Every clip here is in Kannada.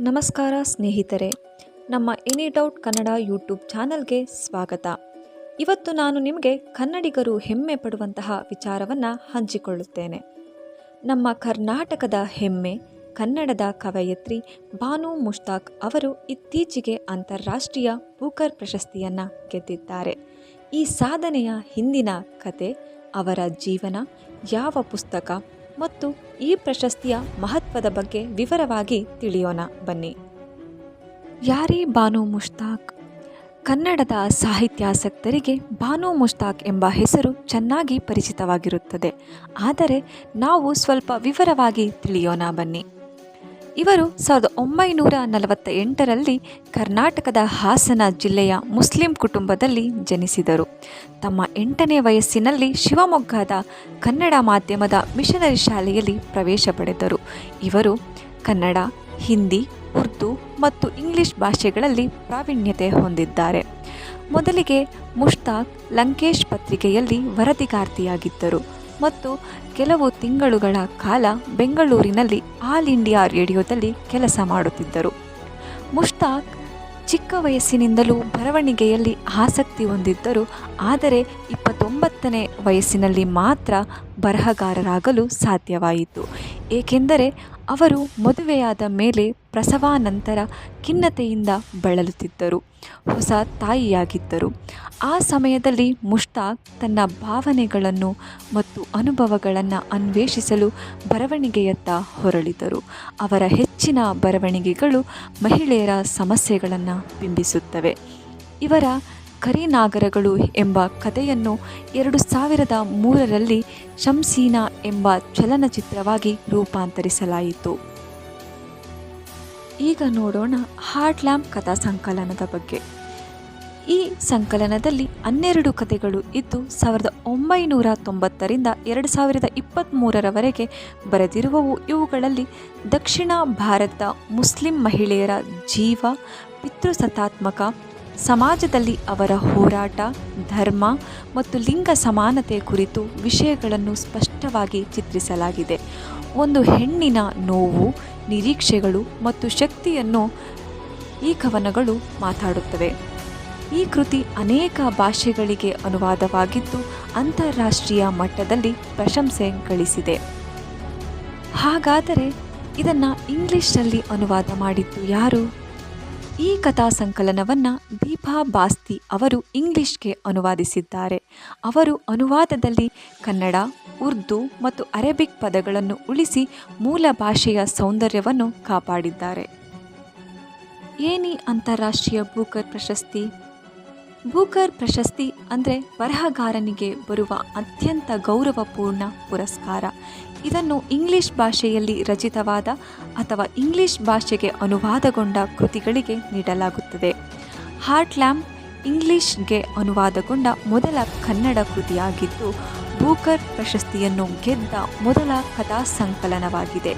ನಮಸ್ಕಾರ ಸ್ನೇಹಿತರೆ. ನಮ್ಮ ಎನಿ ಡೌಟ್ ಕನ್ನಡ ಯೂಟ್ಯೂಬ್ ಚಾನಲ್ಗೆ ಸ್ವಾಗತ. ಇವತ್ತು ನಾನು ನಿಮಗೆ ಕನ್ನಡಿಗರು ಹೆಮ್ಮೆ ಪಡುವಂತಹ ವಿಚಾರವನ್ನು ಹಂಚಿಕೊಳ್ಳುತ್ತೇನೆ. ನಮ್ಮ ಕರ್ನಾಟಕದ ಹೆಮ್ಮೆ, ಕನ್ನಡದ ಕವಯತ್ರಿ ಬಾನು ಮುಷ್ತಾಕ್ ಅವರು ಇತ್ತೀಚೆಗೆ ಅಂತಾರಾಷ್ಟ್ರೀಯ ಬೂಕರ್ ಪ್ರಶಸ್ತಿಯನ್ನು ಗೆದ್ದಿದ್ದಾರೆ. ಈ ಸಾಧನೆಯ ಹಿಂದಿನ ಕತೆ, ಅವರ ಜೀವನ, ಯಾವ ಪುಸ್ತಕ ಮತ್ತು ಈ ಪ್ರಶಸ್ತಿಯ ಮಹತ್ವದ ಬಗ್ಗೆ ವಿವರವಾಗಿ ತಿಳಿಯೋಣ. ಬನ್ನಿ. ಯಾರೇ ಬಾನು ಮುಷ್ತಾಕ್? ಕನ್ನಡದ ಸಾಹಿತ್ಯಾಸಕ್ತರಿಗೆ ಬಾನು ಮುಷ್ತಾಕ್ ಎಂಬ ಹೆಸರು ಚೆನ್ನಾಗಿ ಪರಿಚಿತವಾಗಿರುತ್ತದೆ. ಆದರೆ ನಾವು ಸ್ವಲ್ಪ ವಿವರವಾಗಿ ತಿಳಿಯೋಣ. ಬನ್ನಿ. ಇವರು ಸಾವಿರದ ಒಂಬೈನೂರ ನಲವತ್ತ ಎಂಟರಲ್ಲಿ ಕರ್ನಾಟಕದ ಹಾಸನ ಜಿಲ್ಲೆಯ ಮುಸ್ಲಿಂ ಕುಟುಂಬದಲ್ಲಿ ಜನಿಸಿದರು. ತಮ್ಮ ಎಂಟನೇ ವಯಸ್ಸಿನಲ್ಲಿ ಶಿವಮೊಗ್ಗದ ಕನ್ನಡ ಮಾಧ್ಯಮದ ಮಿಷನರಿ ಶಾಲೆಯಲ್ಲಿ ಪ್ರವೇಶ ಪಡೆದರು. ಇವರು ಕನ್ನಡ, ಹಿಂದಿ, ಉರ್ದು ಮತ್ತು ಇಂಗ್ಲಿಷ್ ಭಾಷೆಗಳಲ್ಲಿ ಪ್ರಾವೀಣ್ಯತೆ ಹೊಂದಿದ್ದಾರೆ. ಮೊದಲಿಗೆ ಮುಷ್ತಾಕ್ ಲಂಕೇಶ್ ಪತ್ರಿಕೆಯಲ್ಲಿ ವರದಿಗಾರ್ತಿಯಾಗಿದ್ದರು. ಮತ್ತು ಕೆಲವು ತಿಂಗಳುಗಳ ಕಾಲ ಬೆಂಗಳೂರಿನಲ್ಲಿ ಆಲ್ ಇಂಡಿಯಾ ರೇಡಿಯೋದಲ್ಲಿ ಕೆಲಸ ಮಾಡುತ್ತಿದ್ದರು. ಮುಷ್ತಾಕ್ ಚಿಕ್ಕ ವಯಸ್ಸಿನಿಂದಲೂ ಬರವಣಿಗೆಯಲ್ಲಿ ಆಸಕ್ತಿ ಹೊಂದಿದ್ದರು, ಆದರೆ ಇಪ್ಪತ್ತೊಂಬತ್ತನೇ ವಯಸ್ಸಿನಲ್ಲಿ ಮಾತ್ರ ಬರಹಗಾರರಾಗಲು ಸಾಧ್ಯವಾಯಿತು. ಏಕೆಂದರೆ ಅವರು ಮದುವೆಯಾದ ಮೇಲೆ ಪ್ರಸವಾನಂತರ ಖಿನ್ನತೆಯಿಂದ ಬಳಲುತ್ತಿದ್ದರು, ಹೊಸ ತಾಯಿಯಾಗಿದ್ದರು. ಆ ಸಮಯದಲ್ಲಿ ಮುಷ್ತಾಕ್ ತನ್ನ ಭಾವನೆಗಳನ್ನು ಮತ್ತು ಅನುಭವಗಳನ್ನು ಅನ್ವೇಷಿಸಲು ಬರವಣಿಗೆಯತ್ತ ಹೊರಳಿದರು. ಅವರ ಹೆಚ್ಚಿನ ಬರವಣಿಗೆಗಳು ಮಹಿಳೆಯರ ಸಮಸ್ಯೆಗಳನ್ನು ಬಿಂಬಿಸುತ್ತವೆ. ಇವರ ಕರಿನಾಗರಗಳು ಎಂಬ ಕಥೆಯನ್ನು ಎರಡು ಸಾವಿರದ ಮೂರರಲ್ಲಿ ಶಂಸೀನಾ ಎಂಬ ಚಲನಚಿತ್ರವಾಗಿ ರೂಪಾಂತರಿಸಲಾಯಿತು. ಈಗ ನೋಡೋಣ ಹಾರ್ಟ್ ಲ್ಯಾಂಪ್ ಕಥಾ ಸಂಕಲನದ ಬಗ್ಗೆ. ಈ ಸಂಕಲನದಲ್ಲಿ ಹನ್ನೆರಡು ಕಥೆಗಳು ಇದ್ದು ಸಾವಿರದ ಒಂಬೈನೂರ ತೊಂಬತ್ತರಿಂದ ಎರಡು ಸಾವಿರದ ಇಪ್ಪತ್ತ್ಮೂರರವರೆಗೆ ಬರೆದಿರುವವು. ಇವುಗಳಲ್ಲಿ ದಕ್ಷಿಣ ಭಾರತ ಮುಸ್ಲಿಂ ಮಹಿಳೆಯರ ಜೀವ, ಪಿತೃಸತ್ತಾತ್ಮಕ ಸಮಾಜದಲ್ಲಿ ಅವರ ಹೋರಾಟ, ಧರ್ಮ ಮತ್ತು ಲಿಂಗ ಸಮಾನತೆ ಕುರಿತು ವಿಷಯಗಳನ್ನು ಸ್ಪಷ್ಟವಾಗಿ ಚಿತ್ರಿಸಲಾಗಿದೆ. ಒಂದು ಹೆಣ್ಣಿನ ನೋವು, ನಿರೀಕ್ಷೆಗಳು ಮತ್ತು ಶಕ್ತಿಯನ್ನು ಈ ಕವನಗಳು ಮಾತಾಡುತ್ತವೆ. ಈ ಕೃತಿ ಅನೇಕ ಭಾಷೆಗಳಿಗೆ ಅನುವಾದವಾಗಿದ್ದು ಅಂತಾರಾಷ್ಟ್ರೀಯ ಮಟ್ಟದಲ್ಲಿ ಪ್ರಶಂಸೆ ಗಳಿಸಿದೆ. ಹಾಗಾದರೆ ಇದನ್ನು ಇಂಗ್ಲಿಷ್ನಲ್ಲಿ ಅನುವಾದ ಮಾಡಿದ್ದು ಯಾರು? ಈ ಕಥಾ ಸಂಕಲನವನ್ನು ದೀಪಾ ಬಾಸ್ತಿ ಅವರು ಇಂಗ್ಲಿಷ್ಗೆ ಅನುವಾದಿಸಿದ್ದಾರೆ. ಅವರು ಅನುವಾದದಲ್ಲಿ ಕನ್ನಡ, ಉರ್ದು ಮತ್ತು ಅರೇಬಿಕ್ ಪದಗಳನ್ನು ಉಳಿಸಿ ಮೂಲ ಭಾಷೆಯ ಸೌಂದರ್ಯವನ್ನು ಕಾಪಾಡಿದ್ದಾರೆ. ಏನಿ ಅಂತಾರಾಷ್ಟ್ರೀಯ ಬೂಕರ್ ಪ್ರಶಸ್ತಿ? ಬೂಕರ್ ಪ್ರಶಸ್ತಿ ಅಂದರೆ ಬರಹಗಾರನಿಗೆ ಬರುವ ಅತ್ಯಂತ ಗೌರವಪೂರ್ಣ ಪುರಸ್ಕಾರ. ಇದನ್ನು ಇಂಗ್ಲಿಷ್ ಭಾಷೆಯಲ್ಲಿ ರಚಿತವಾದ ಅಥವಾ ಇಂಗ್ಲಿಷ್ ಭಾಷೆಗೆ ಅನುವಾದಗೊಂಡ ಕೃತಿಗಳಿಗೆ ನೀಡಲಾಗುತ್ತದೆ. ಹಾರ್ಟ್ ಲ್ಯಾಂಪ್ ಇಂಗ್ಲಿಷ್ಗೆ ಅನುವಾದಗೊಂಡ ಮೊದಲ ಕನ್ನಡ ಕೃತಿಯಾಗಿದ್ದು ಬೂಕರ್ ಪ್ರಶಸ್ತಿಯನ್ನು ಗೆದ್ದ ಮೊದಲ ಕಥಾ ಸಂಕಲನವಾಗಿದೆ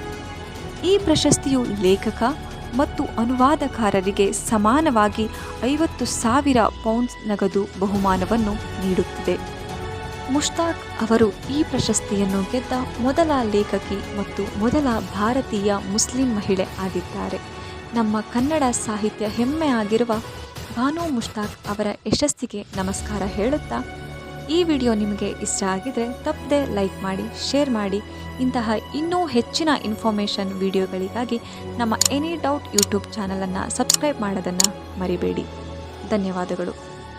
ಈ ಪ್ರಶಸ್ತಿಯು ಲೇಖಕ ಮತ್ತು ಅನುವಾದಕಾರರಿಗೆ ಸಮಾನವಾಗಿ ಐವತ್ತು ಸಾವಿರ ಪೌಂಡ್ಸ್ ನಗದು ಬಹುಮಾನವನ್ನು ನೀಡುತ್ತಿದೆ. ಮುಷ್ತಾಕ್ ಅವರು ಈ ಪ್ರಶಸ್ತಿಯನ್ನು ಗೆದ್ದ ಮೊದಲ ಲೇಖಕಿ ಮತ್ತು ಮೊದಲ ಭಾರತೀಯ ಮುಸ್ಲಿಂ ಮಹಿಳೆ ಆಗಿದ್ದಾರೆ. ನಮ್ಮ ಕನ್ನಡ ಸಾಹಿತ್ಯ ಹೆಮ್ಮೆ ಆಗಿರುವ ಭಾನು ಮುಷ್ತಾಕ್ ಅವರ ಯಶಸ್ಸಿಗೆ ನಮಸ್ಕಾರ ಹೇಳುತ್ತಾ ಈ ವಿಡಿಯೋ ನಿಮಗೆ ಇಷ್ಟ ಆಗಿದರೆ ತಪ್ಪದೆ ಲೈಕ್ ಮಾಡಿ, ಶೇರ್ ಮಾಡಿ. ಇಂತಹ ಇನ್ನೂ ಹೆಚ್ಚಿನ ಇನ್ಫಾರ್ಮೇಷನ್ ವಿಡಿಯೋಗಳಿಗಾಗಿ ನಮ್ಮ ಎನಿ ಡೌಟ್ ಯೂಟ್ಯೂಬ್ ಚಾನಲನ್ನು ಸಬ್ಸ್ಕ್ರೈಬ್ ಮಾಡೋದನ್ನು ಮರಿಬೇಡಿ. ಧನ್ಯವಾದಗಳು.